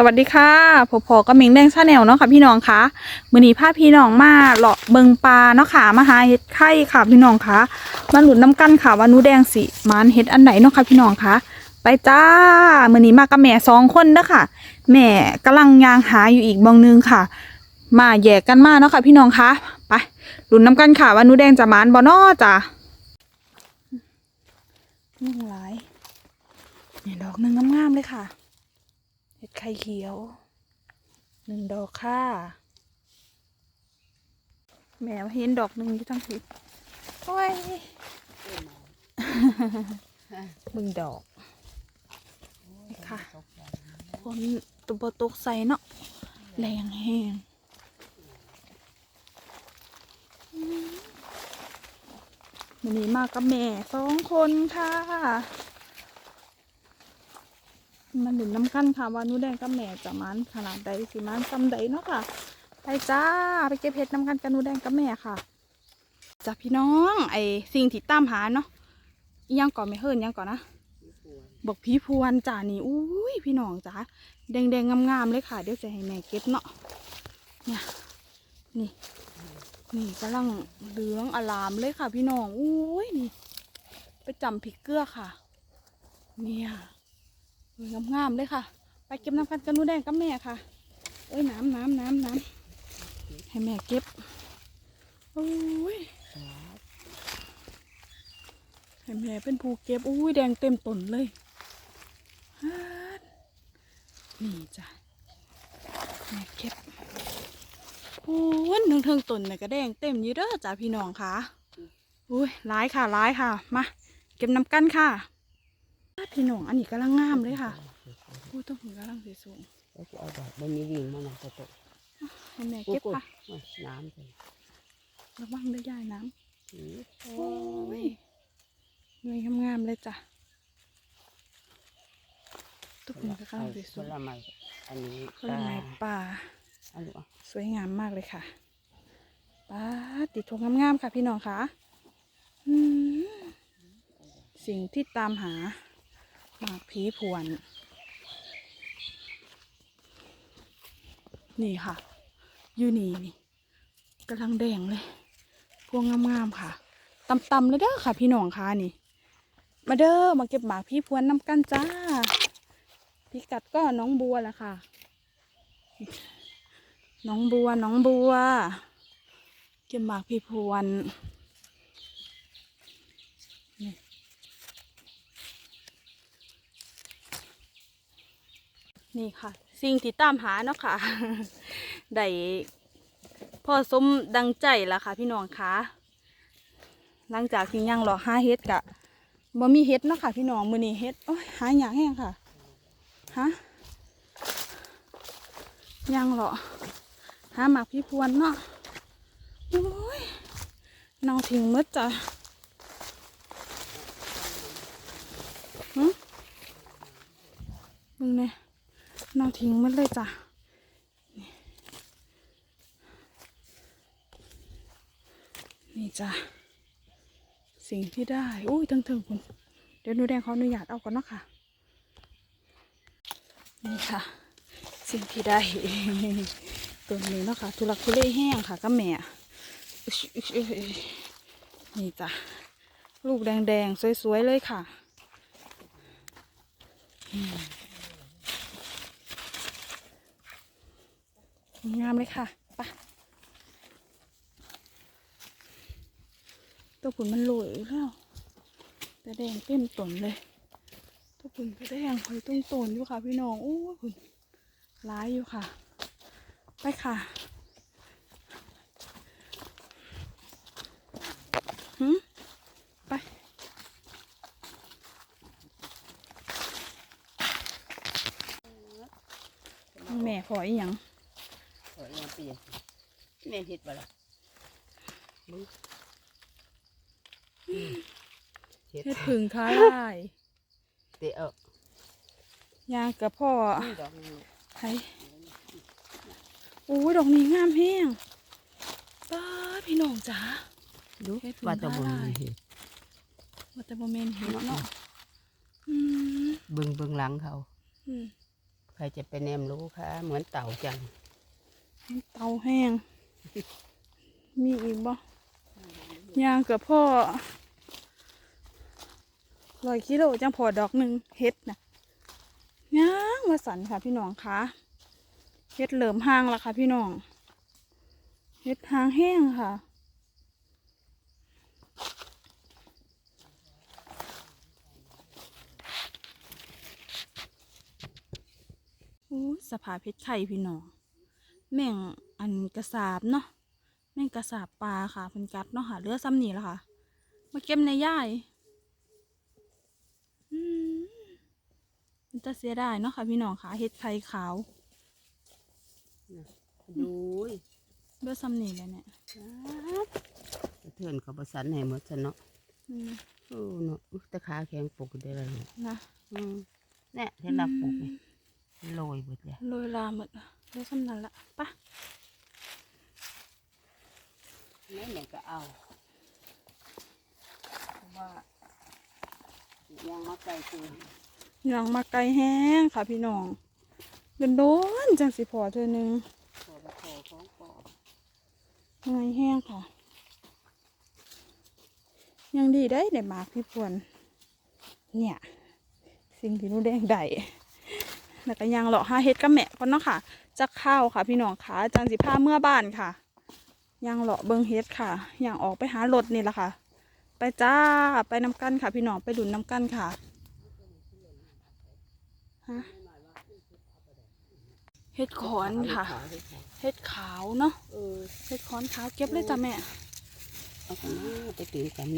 สวัสดีค่ะพอพอก็มิงแดงชาแนลเนาะค่ะพี่น้องคะมือนี้พาพี่น้องมาเลาะเบิงปลาเนาะค่ะมาหาเห็ดไข่ค่ะพี่น้องคะมาหลุดน้ำกันค่ะว่านูแดงสิมานเห็ดอันไหนเนาะค่ะพี่น้องคะไปจ้ามือนีมากับแม่สองคนเด้อค่ะแม่กำลังยางหาอยู่อีกบองนึงค่ะ มาแยกกันมาเนาะค่ะพี่น้องคะไปหลุดน้ำกันค่ะว่านูแดงจะมานบ่นอจ้ะนี่หลายเนี่ยดอกหนึ่งงามๆเลยค่ะ เห็ดไข่เขียวหนึ่งดอกค่ะแหมเห็นดอกหนึ่งอยู่ทั้งทิศโอ้ยมึงดอกนี่ค่ะคนตัวบตกใส่เนาะแรงแห้งอืมวันนี้มากับแม่สองคนค่ะ มันหนุนน้ำกั้นค่ะว่านูแดงกับแม่จะมันขนาดใดสิมันซำใดเนาะค่ะ ไปจ้าไปเก็บเห็ดน้ำกันกับนูแดงกับแม่ค่ะจ้าพี่น้องไอสิ่งที่ตามหาเนาะยังก่อนไม่เฮิรนยังก่อนนะบอกผีพวนจ้านี่อุ้ยพี่น้องจ้าแดงแดงๆงามๆเลยค่ะ เดี๋ยวจะให้แม่เก็บเนาะเนี่ยนี่นี่กำลังเหลืองอลามเลยค่ะ พี่น้องอุ้ยนี่ ไปจำผิกเกลือค่ะ เนี่ย สวยงามๆเลยค่ะ ไปเก็บน้ำกันกับหนูแดงกับแม่ค่ะเอ้ยน้ำน้ำน้ำน้ำให้แม่เก็บโอ้ยให้แม่เป็นผู้เก็บอุ้ยแดงเต็มต้นเลยนี่จ้ะแม่เก็บโอ้ยทั้งทั้งต้นเนี่ยก็แดงเต็มอยี่เด้อจ้ะพี่น้องค่ะอุ้ยร้ายค่ะร้ายค่ะ มา เก็บน้ำกันค่ะ พี่น้องอันนี้กำลังงามเลยค่ะอู้ต้องหูกำลังสวยสูงแล้วจะเอาดอกใบมีวิ่งมาหนักโตให้แม่เก็บค่ะน้ำเลยระวังได้ยายน้ำโอ้ยหน่วยงามๆเลยจ้ะทุกคนก็กำลังสผวยลไม้อันนี้ผลไม้ป่าสวยงามมากเลยค่ะป้าติดทงงามๆค่ะพี่น้องค่ะสิ่งที่ตามหา หมากผีพวน นี่ค่ะ อยู่นี่นี่กำลังแดงเลย พวงงามๆค่ะตำๆเลยเด้อค่ะ พี่น้องค่ะนี่ มาเด้อมาเก็บหมากพี่พวนน้ำกันจ้า พิกัดก็น้องบัวแหละค่ะ น้องบัวน้องบัว เก็บหมากพี่พวน นี่ค่ะ สิ่งที่ตามหาเนาะค่ะ ได้พ่อสมดังใจแล้วค่ะ พี่น้องคะหลังจากที่ยังรอห้าเฮ็ดกะบ่มีเฮ็ดเนาะค่ะ พี่น้องมือนี้เฮ็ดโอ้ยหาหยากแห้งค่ะฮะยังเหรอหาหมากพี่พวนเนาะโอ้ยเนาทิ้งหมดจ้ะหึมึงเนี่ย เนาทิ้งหมดเลยจ้ะนี่จ้ะสิ่งที่ได้ อุ้ยทั้งถึงคุณเดี๋ยวหนูแดงเขออนุญาตเอาก่อนเนาะค่ะ นี่ค่ะ สิ่งที่ได้ตัวนี้เนาะค่ะทุลักทุเลแห้งค่ะก็แม่นี่จ้ะลูกแดงๆ สวย ๆ เลยค่ะอืม งามเลยค่ะไปตัวผุนมันโรยอยแล้วแต่แดงเต็มต้นเลย ตัวผุนก็แดงคอยต้นต้นอยู่ค่ะ พี่น้องโอ้ยผุนร้ายอยู่ค่ะ ไปค่ะหืมไปแม่ขออีหยัง เออเนี่ยเปลี่ยนแม่เห็ดบ่ล่ะมึงอืมเห็ดเฮ็ดผึ่งท้ายลายเตะเอายางกับพ่อนี่ดอกนึงไทยโอ้ยดอกนี้งามแห้งป้าดพี่น้องจ๋า ดูเฮ็ดผึ่งว่าแตะบนทาลายเห็ดว่าแต่บ่แม่นเห็นเนาะอืมเบิ่งเบิ่งหลังเขาอืม ใครจะไปแนมรู้คะเหมือนเต่าจัง เตาแห้ง มีอีกบ่ยางกับพ่อร้อยกิโลจังพอดอกหนึ่งเฮ็ดนะยางมาสันค่ะพี่น้องคะเฮ็ดเหลิมห้างแล้วค่ะ พี่น้องเฮ็ดหางแห้งค่ะโอ้สภาเพชรไข่พี่น้อง แม่งอันกระสาบเนาะแม่งกระสาบปลาค่ะเพิ่นกัดเนาะค่ะเหลือซ้ำนี่แล้วค่ะ มาเก็บในย่ายอืมมันจะเสียดายเนาะค่ะพี่น้องค่ะเห็ดไข่ขาวดูยเหลือซ้ำนี่เลยเนี่ยสะเทือนกับประสันให้หมดซะเนาะอืมโอ้เนาะอุ๊ยแตะขาแข็งปลุกได้เลยเนี่ยนะอืมเนี่ยเห็นเราปลุกนี่โรยหมดเลยโรยลาหมด เหลือซ้ำนั่นละไปะแม่เนี่ยก็เอาเพราะว่ายังมาไกลคือยังมาไกลแห้งค่ะพี่น้องเดินโดนๆจังสิพอเธอหนึ่งตัวกระโถของปอยังไงแห้งค่ะ ยังดีได้ได้หมากพี่พวนเนี่ย สิ่งที่หนูแดงได้ แล้วก็ยังเลาะหาเฮ็ดกับแม่ก่อนเนาะค่ะจะเข้าวค่ะ พี่น้องค่ะจังสิพาเมื่อบ้านค่ะยังเลาะเบิงเฮ็ดค่ะยังออกไปหารถนี่แหละค่ะ ไปจ้าไปน้ำกันค่ะ พี่น้องไปดุนน้ำกันค่ะฮะเฮ็ดขอนค่ะขาให้ขาเฮ็ดขาวเนาะเออเฮ็ดขอนขาวเก็บเลยจ้ะแม่เอาของมาไปตีกัน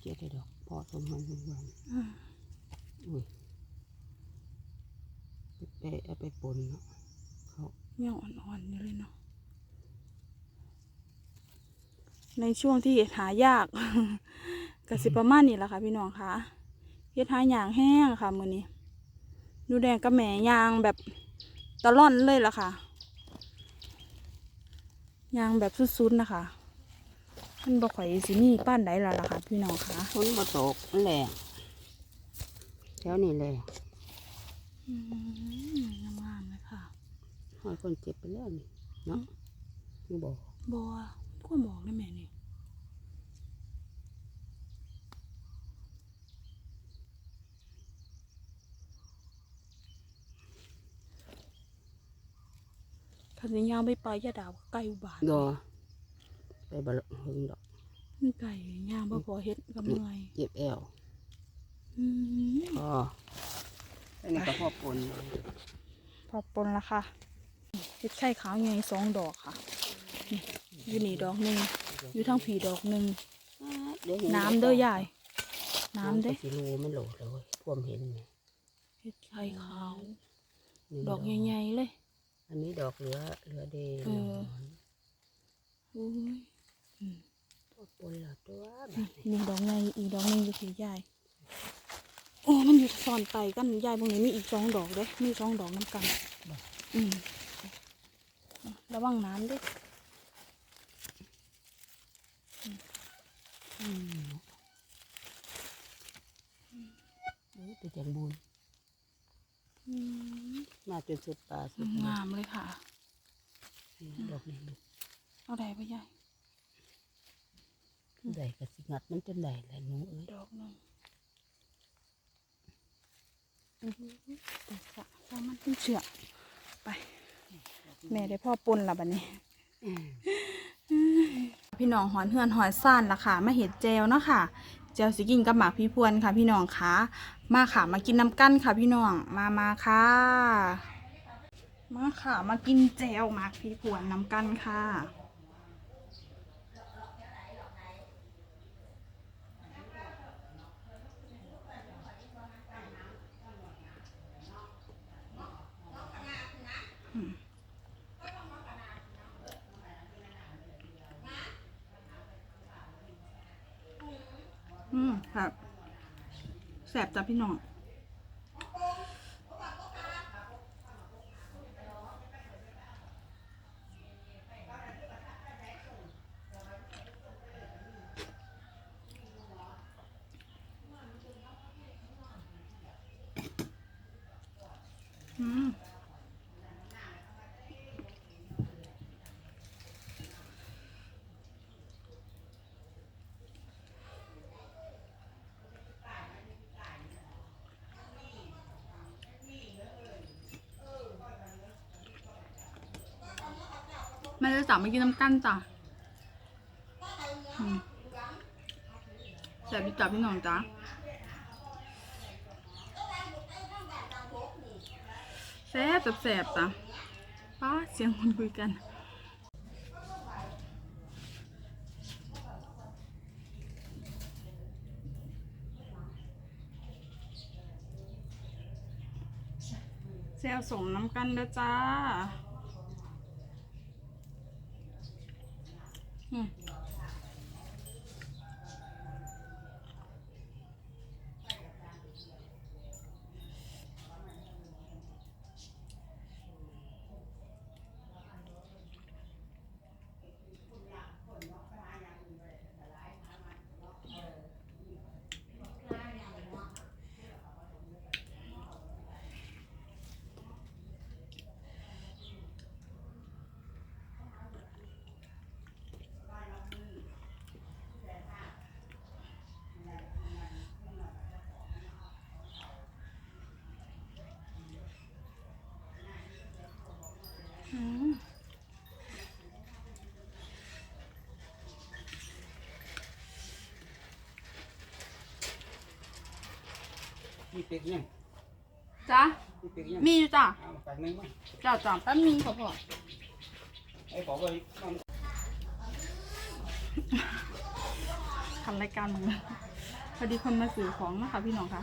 เจ๊ได้ดอกพอสมมันสมวันอืมอุ้ย ไปเอาไปปนเนาะเขายังอ่อนๆอยู่เลยเนาะในช่วงที่หายากก็สิประมาณนี้แหละค่ะ พี่น้องคะเฮ็ดหาอย่างแห้งค่ะมื้อนี้ดูแดงกับแหม่ยางแบบตะล่อนเลยล่ะค่ะยางแบบสุดๆนะคะมันบ่ข่อยสิมีป้านใดล่ะล่ะค่ะ พี่น้องคะฝนมาตกมันแหละแถวนี้แหละอืม งามๆเลยค่ะหอยคนเจ็บไปแล้วนี่เนาะนี่บอกบัวก็บอกได้แม่นี่คันนี้ยาวไม่ไปอยาดาวไก่อุบาทดอไปบลหึงดอกมันไก่ย่างบ่พอเฮ็ดกับเมื่อยเจ็บแอวอืมพอ อันนี้ก็พอปนพอปนละค่ะเฮ็ดไข่ขาวไงสองดอกค่ะนี่อยู่นี่ดอกหนึ่งอยู่ทั้งผีดอกหนึ่งเดี๋ยวห็น้ำเด้อยายน้ำเด้ก็สิโลไม่โหลเลยท่วมเห็นไหมเฮ็ดไข่ขาวนี่ดอกใหญ่ๆเลย อันนี้ดอกเหลือเหลือเดย์เอออุ้ยพอปนแล้วตัวแบนี่บนี้นี่ดอกใหญ่อีกดอกหนึงอยู่ผียาย โอ้มันอยู่ซ่อนไตกันยายบางนี้มีอีกสองดอกเด้มีสองดอกน้ำกัน อืมระวังน้ำเด้อืมเออเป็นจังบุญอืมมาจนสุดป่าสุดงามเลยค่ะดอกนี้ลูกเอาได้ปะยายได้กระสิงัดมันจนได้แหละหนูเอ้ยดอกหนึง อือหือแต่สามันเป็นเชือกไป แม่ได้พ่อปนละบัดนี้พี่น้องหอนเฮือนหอนซ่านละค่ะมาเห็ดเจลเนาะค่ะเจลสิกินกับหมากพี่พวนค่ะ พี่น้องคะมาค่ะมากินน้ำกั้นค่ะ พี่น้องมามาค่ะ มาค่ะมากินเจลหมากพี่พวนน้ำกั้นค่ะ อืมครับแสบจ้ะพี่น้องไม่ได้สั่งมากินน้ำกั้นจ้ะแสบดีจ้ะพี่น้องจ้ะแซ่บแสบจ้ะป้าเสียงคนคุยกันแซวสมน้ำกันเด้อจ้า อื มอืมมีเป็กยังจ้ามีเป็กยังมีอยู่จ้ะเอาไปหนึ่งมั้ยจ้าจ้าแป๊บนึงพอพอไอ้บอกว่ามันทำรายการมึงพอดีคนมาซื้อของนะคะพี่น้องคะ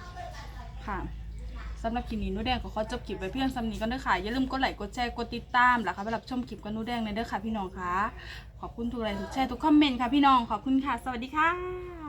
ค่ะ สำหรับคลิปนี้นูแดงก็ขอจบคลิปไปเพียงสำนีก็เด้อค่ะอย่าลืมกดไลค์กดแชร์กดติดตามแล้วค่ะไปรับชมคลิปกันนูแดงในเด้อค่ะพี่น้องคะขอบคุณทุกไลค์ทุกแชร์ทุกคอมเมนต์ค่ะพี่น้องขอบคุณค่ะ สวัสดีค่ะ